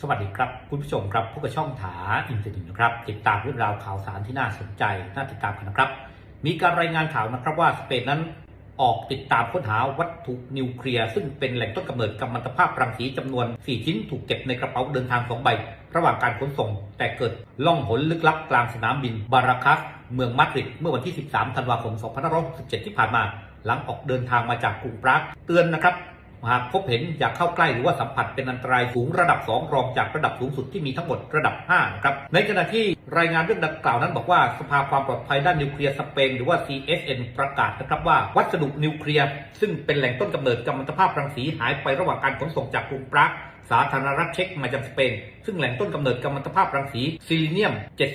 สวัสดีครับคุณผู้ชมครับพวกบช่องถาอินเทอร์เน็ตนะครับ ติดตามเรื่องราวข่าวสารที่น่าสนใจ น่าติดตามกันนะครับ มีการรายงานข่าวนะครับว่าสเปนนั้นออกติดตามค้นหาวัตถุนิวเคลียร์ซึ่งเป็นแหล่งต้นกำเนิดกัมมันตภาพรังสีจำนวน 4 ชิ้นถูกเก็บในกระเป๋าเดินทาง2ใบ ระหว่างการขนส่ง แต่เกิดล่องหนลึกลับกลางสนามบินบาราคัสเมืองมาดริดเมื่อวันที่ 13 ธันวาคม 2567 ที่ผ่านมา หลังออกเดินทางมาจากกรุงปรากเตือนนะครับ หากพบเห็นอย่าเข้าใกล้หรือว่าสัมผัสเป็นอันตรายสูงระดับ 2 รองจากระดับสูงสุดที่มีทั้งหมดระดับ5นะครับในขณะที่รายงานเรื่องดังกล่าวนั้นบอกว่าสภาความปลอดภัยด้านนิวเคลียร์สเปนหรือว่า CSN ประกาศนะครับว่าวัสดุนิวเคลียร์ซึ่งเป็นแหล่งต้นกำเนิดกัมมันตภาพรังสีหายไประหว่างการขนส่งจากกรุงปราก สาธารณรัฐเช็กมาจากสเปน ซึ่งแหล่งต้นกำเนิดกัมมันตภาพรังสีซิลิเนียม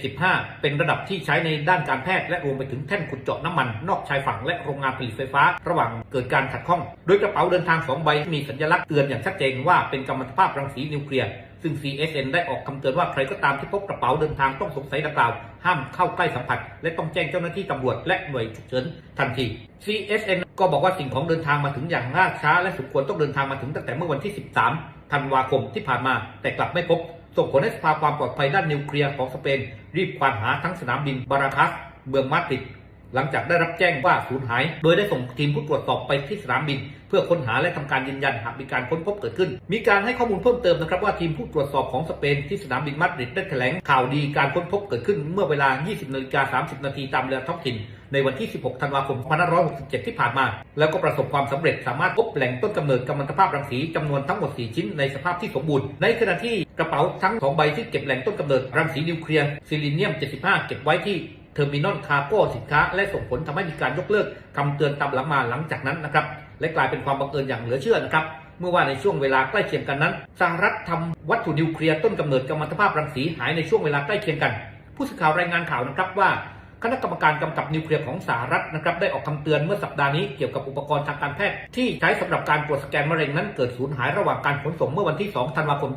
75 เป็นระดับที่ใช้ในด้านการแพทย์และรวมไปถึงแท่นขุดเจาะน้ำมัน นอกชายฝั่งและโรงงานผลิตไฟฟ้า ระหว่างเกิดการขัดข้อง โดยกระเป๋าเดินทาง2ใบมีสัญลักษณ์เตือนอย่างชัดเจนว่าเป็นกัมมันตภาพรังสีนิวเคลียร์ซึ่ง CSN ได้ออกคำเตือนว่าใครก็ตามที่พบกระเป๋าเดินทางต้องสงสัยดังกล่าว ห้ามเข้าใกล้สัมผัส และต้องแจ้งเจ้าหน้าที่ตำรวจและหน่วยฉุกเฉินทันที CSN ก็บอกว่าสิ่งของเดินทางมาถึงอย่างล่าช้า และสมควรต้องเดินทางมาถึงตั้งแต่เมื่อวันที่ 13 ธันวาคมที่ผ่านมา แต่กลับไม่พบ ส่งผลให้สภาความปลอดภัยด้านนิวเคลียร์ของสเปน รีบควานหาทั้งสนามบินบาราคัสเมืองมาดริดหลังจากได้รับแจ้งว่าสูญหาย โดยได้ส่งทีมผู้ตรวจสอบไปที่สนามบิน เพื่อค้นหาและทำการยืนยันหากมีการค้นพบเกิดขึ้น มีการให้ข้อมูลเพิ่มเติมนะครับว่าทีมผู้ตรวจสอบของสเปนที่สนามบินมาดริดได้แถลงข่าวดีการค้นพบเกิดขึ้นเมื่อเวลา 20นาฬิกา30 นาทีตามเวลาท้องถิ่น ในวันที่ 16 ธันวาคม 2567 ที่ผ่านมา แล้วก็ประสบความสำเร็จสามารถพบแหล่งต้นกำเนิดกัมมันตภาพรังสีจำนวนทั้งหมด 4 ชิ้นในสภาพที่สมบูรณ์ ในขณะที่กระเป๋าทั้งสองใบที่เก็บแหล่งต้นกำเนิดรังสีนิวเคลียร์ซิลิเนียม 75 เก็บไว้ที่เทอร์มินอลคาร์โก้สินค้า และส่งผลทำให้มีการยกเลิกคำเตือนตามหลังมาหลังจากนั้นนะครับและกลายเป็นความบังเอิญอย่างเหลือเชื่อนะครับเมื่อว่าในช่วงเวลาใกล้เคียงกันนั้นสหรัฐทำวัตถุนิวเคลียร์ต้นกำเนิดกัมมันตภาพรังสีหายในช่วงเวลาใกล้เคียงกัน ผู้สื่อข่าวรายงานข่าวนะครับว่า คณะกรรมการกำกับนิวเคลียร์ของสหรัฐนะครับได้ออกคำเตือนเมื่อสัปดาห์นี้เกี่ยวกับอุปกรณ์ทางการแพทย์ที่ใช้สำหรับการตรวจสแกนมะเร็งนั้นเกิดสูญหายระหว่างการขนส่งเมื่อวันที่ 2 ธันวาคม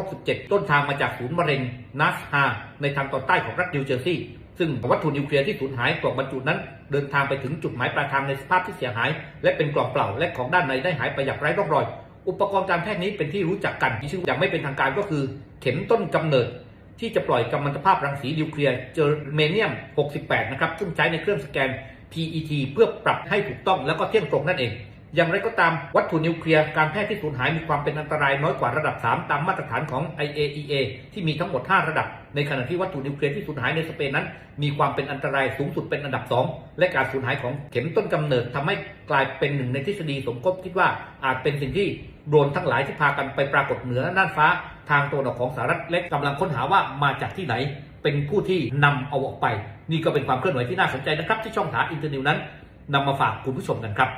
2567 ต้นทางมาจากศูนย์มะเร็งนัสฮาในทางตอนใต้ของรัฐนิวเจอร์ซีย์ซึ่งวัตถุนิวเคลียร์ที่สูญหายกล่องบรรจุนั้น เดินทางไปถึงจุดหมายปลายทางในสภาพที่เสียหาย และเป็นกล่องเปล่าและของด้านในได้หายไปอย่างไร้ร่องรอย อุปกรณ์การแพทย์นี้เป็นที่รู้จักกันที่ชื่ออย่างไม่เป็นทางการก็คือ เข็มต้นกำเนิด ที่จะปล่อยกัมมันตภาพรังสีนิวเคลียร์เจอเมเนียม 68 นะครับ ซึ่งใช้ในเครื่องสแกน PET เพื่อปรับให้ถูกต้องแล้วก็เที่ยงตรงนั่นเอง อย่างไรก็ตามวัตถุนิวเคลียร์การแพทย์ที่สูญหายมีความเป็นอันตรายน้อยกว่าระดับ 3 ตามมาตรฐานของ IAEA ที่มีทั้งหมด 5 ระดับ ในขณะที่วัตถุนิวเคลียร์ที่สูญหายในสเปนนั้น มีความเป็นอันตรายสูงสุดเป็นอันดับ 2 และการสูญหายของเข็มต้นกำเนิดทำให้กลายเป็นหนึ่งในทฤษฎีสมคบคิดว่าอาจเป็นสิ่งที่โดรนทั้งหลายที่พากันไปปรากฏเหนือน่านฟ้า ทางตะวันออกของสหรัฐและกำลังค้นหาว่ามาจากที่ไหน เป็นผู้ที่นำเอาออกไป นี่ก็เป็นความเคลื่อนไหวที่น่าสนใจนะครับ ที่ช่องถาอินเทอร์นิวนั้นนำมาฝากคุณผู้ชมกันครับ